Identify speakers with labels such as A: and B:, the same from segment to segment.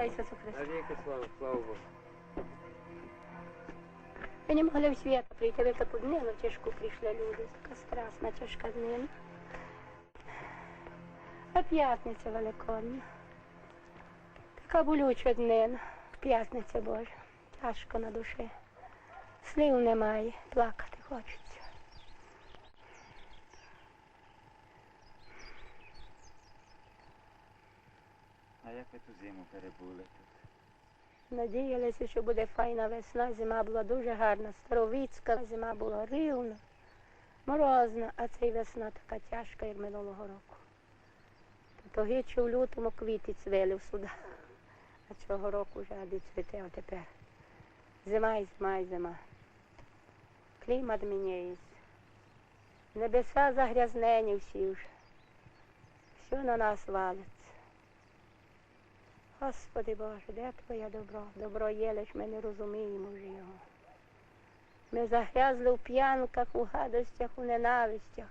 A: Слава Ісусу Христу!
B: Навіки слава, слава Богу.
A: Ви не могли в світ прийти, в таку днину тяжку прийшли люди, така страшна тяжка днина. А п'ятниця великодна. Така болюча днина, п'ятниця Божа. Тяжко на душі. Слів немає, плакати хочеться.
B: А як ви ту зиму перебули тут?
A: Надіялися, що буде файна весна, зима була дуже гарна, старовицька, зима була рівна, морозна, а цей весна така тяжка, як минулого року. То гічі в лютому квіти цвели в сюди, а цього року вже ади цвіте, тепер зима і зима і зима. Клімат міняється. Небеса загрязнені всі вже. Все на нас валиться. Господи Боже, де Твоє добро? Добро є, лиш ми не розуміємо вже його. Ми загрязли в п'янках, у гадостях, у ненавистях.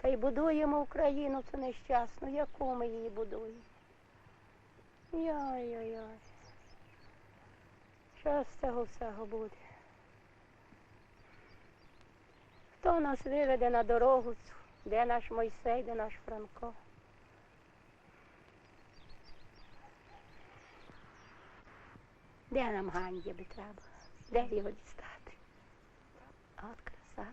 A: Та й будуємо Україну цю нещасну. Яку ми її будуємо? Йой-йой-йой. Що з цього всього буде? Хто нас виведе на дорогу? Де наш Мойсей, де наш Франко? Де нам Ганді би треба? Де його дістати? От краса.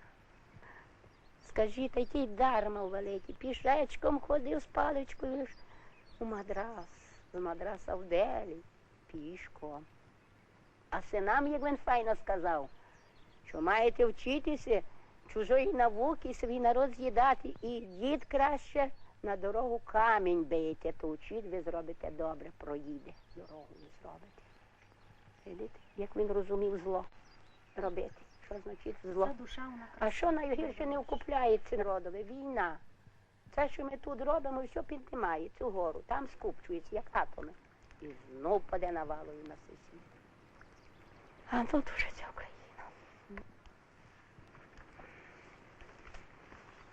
A: Скажіть, та й ті дарма великий, пішечком ходив з паличкою у мадрас, з мадраса в Делі, пішком. А синам, як він файно сказав, що маєте вчитися чужої науки, свій народ з'їдати, і дід краще на дорогу камінь бийте, то вчить, ви зробите добре, проїде, дорогу ви зробите. Видите, як він розумів зло робити. Що значить зло? А що найгірше не окупляється народове? Війна. Це, що ми тут робимо, все піднімається вгору, там скупчується, як атоми. І знов паде навалою на сесію. А тут уже ця Україна.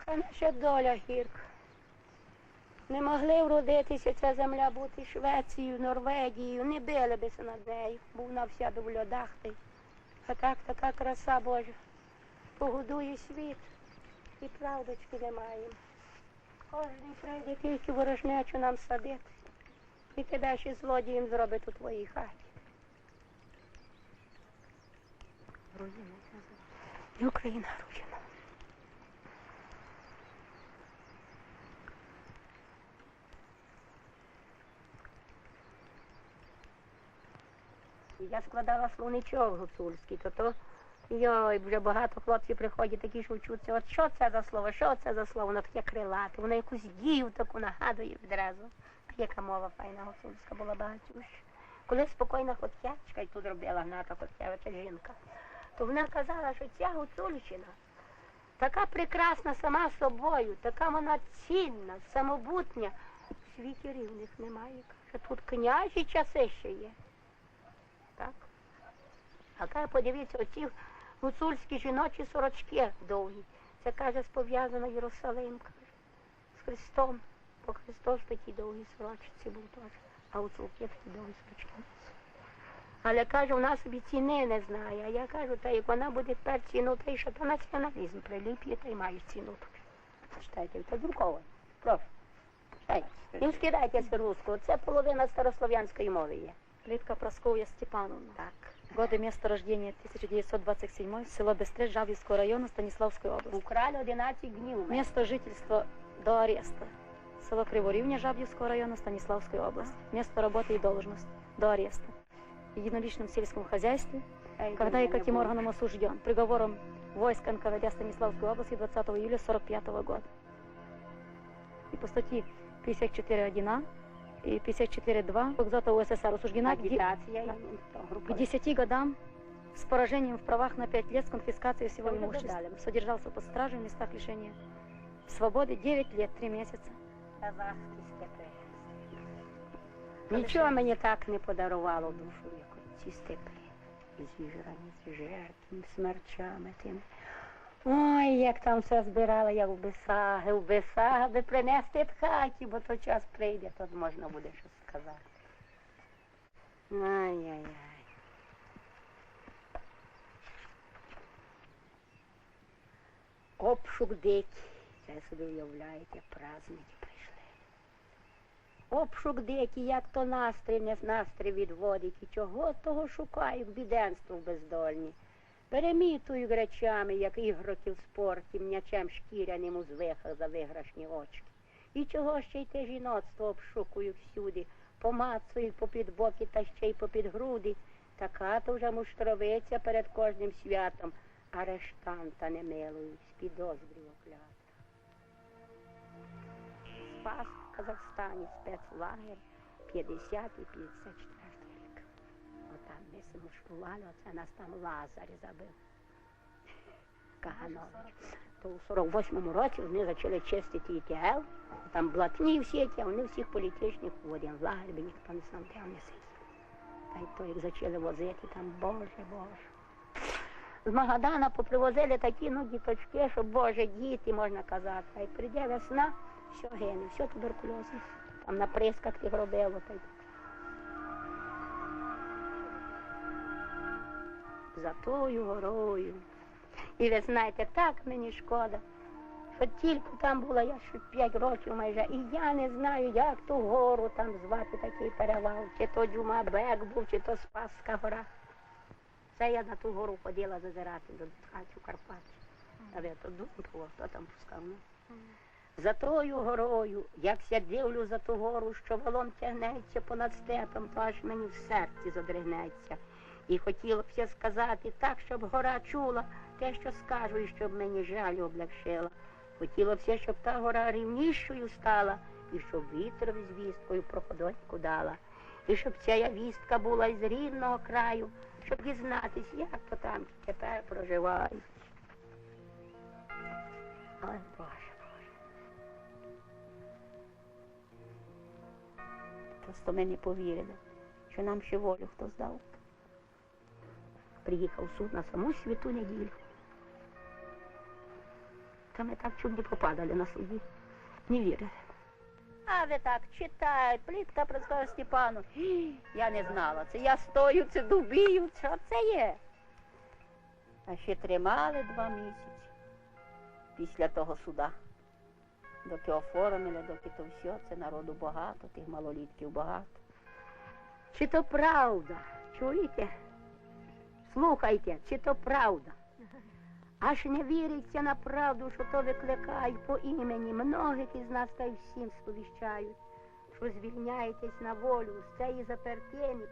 A: Хай наша доля гірка. Не могли вродитися ця земля бути Швецією, Норвегією, не били бися над нею, бо вона вся в льодах. А так така краса Божа. Погодує світ і правдочки не маємо. Кожен прийде тільки ворожнечу нам садити. І тебе ще злодієм зробить у твоїй хаті.
C: руїна.
A: І Україна Я складала словничок гуцульський, то то йой, вже багато хлопців приходять, такі що вчуться. От що це за слово, що це за слово, воно таке крилате, воно якусь дію таку нагадує відразу. Яка мова файна гуцульська була багатюща. Коли спокійна хотячка, і тут робила гната це жінка, то вона казала, що ця гуцульщина така прекрасна сама собою, така вона цінна, самобутня. В світі рівних немає. Каже, тут княжі часи ще є. Так? А каже, подивіться, оці гуцульські жіночі сорочки довгі. Це каже, спов'язано Єрусалим, каже, з Христом. Бо Христос в такій довгій сорочці був теж, а гуцулки такі довгі сорочки. Але каже, вона собі ціни не знає. А я кажу, та як вона буде тепер ціну, та й що то націоналізм приліплює, та й має ціну. Читайте, це друковано. Прошу. Читайте. Не скидайтеся русского, це половина старослов'янської мови є.
C: Плитка Просковья Степановна.
A: Так.
C: Годы места рождения 1927, село Бестреж Жавлівського району Станиславской области.
A: Украли 11 днів. у мене.
C: Место жительства до ареста село Криворівня Жабьевского района Станиславской области. Место работы и должность до ареста. В единоличном сельском хозяйстве, когда и каким органом осужден. Приговором войск НКВД Станиславской области 20 июля 45 года. И по статье 54.1а и 54.2 Кодекса УССР осуждена к де- к 10 годам с поражением в правах на 5 лет с конфискацией всего имущества. Содержался под стражей в местах лишения свободы 9 лет 3 месяца.
A: Нічого мені так не подарувало душу, як от ці степи. З жертвами, смерчами тими. Ой, як там все збирала, як в бисаги, в бисаги, аби принести в хаті, бо то час прийде, то можна буде щось сказати. Ай-яй-яй. Обшук дикий. Це собі уявляєте, праздники прийшли. Обшук дикий, як то настрій, не настрій відводить, і чого того шукаю, в біденство бездольні. Перемітую речами, як ігроки в спорті, м'ячем шкіряним у звихах за виграшні очки. І чого ще й те жіноцтво обшукую всюди, помацую попід боки та ще й попід груди. Така то вже муштровиця перед кожним святом, арештанта не милують, з підозрів оклята. Спас в Казахстані спецлагер 50 і 54 рік. Ми се оце нас там Лазар забив. Каганович. То у 48-му році вони почали чистити ІТЛ, там блатні всі ті, а вони всіх політичних в один лагер, би ніхто не знав, де вони сидять. Та й то їх почали возити там, Боже, Боже. З Магадана попривозили такі ну, діточки, що Боже, діти, можна казати. А й прийде весна, все гине, все туберкульозне. Там на присках тих робило. Та й... За тою горою. І ви знаєте, так мені шкода, що тільки там була я ще 5 років майже, і я не знаю, як ту гору там звати такий перевал, чи то Дюмабек був, чи то Спасська гора. Це я на ту гору ходила зазирати до хатю Карпат. А ви то думали, хто там пускав? Ну? За тою горою, як я дивлю за ту гору, що валом тягнеться понад степом, то аж мені в серці задригнеться. І хотіло б я сказати так, щоб гора чула те, що скажу, і щоб мені жаль облегшила. Хотіло б я, щоб та гора рівнішою стала, і щоб вітрові звісткою проходоньку дала. І щоб ця я вістка була із рідного краю, щоб дізнатись, як то там тепер проживають. Ой, Боже, Боже. Просто ми не повірили, що нам ще волю хто здав. Приїхав суд на саму святу неділю. Та ми так чуть не попадали на суді. Не вірили. А ви так читають, плітка про Степану. Я не знала. Це я стою, це дубію, що це є? А ще тримали два місяці після того суда. Доки оформили, доки то все, це народу багато, тих малолітків багато. Чи то правда? Чуєте? Слухайте, чи то правда? Аж не віриться на правду, що то викликають по імені. Многих із нас та й всім сповіщають, що звільняєтесь на волю з цієї запертені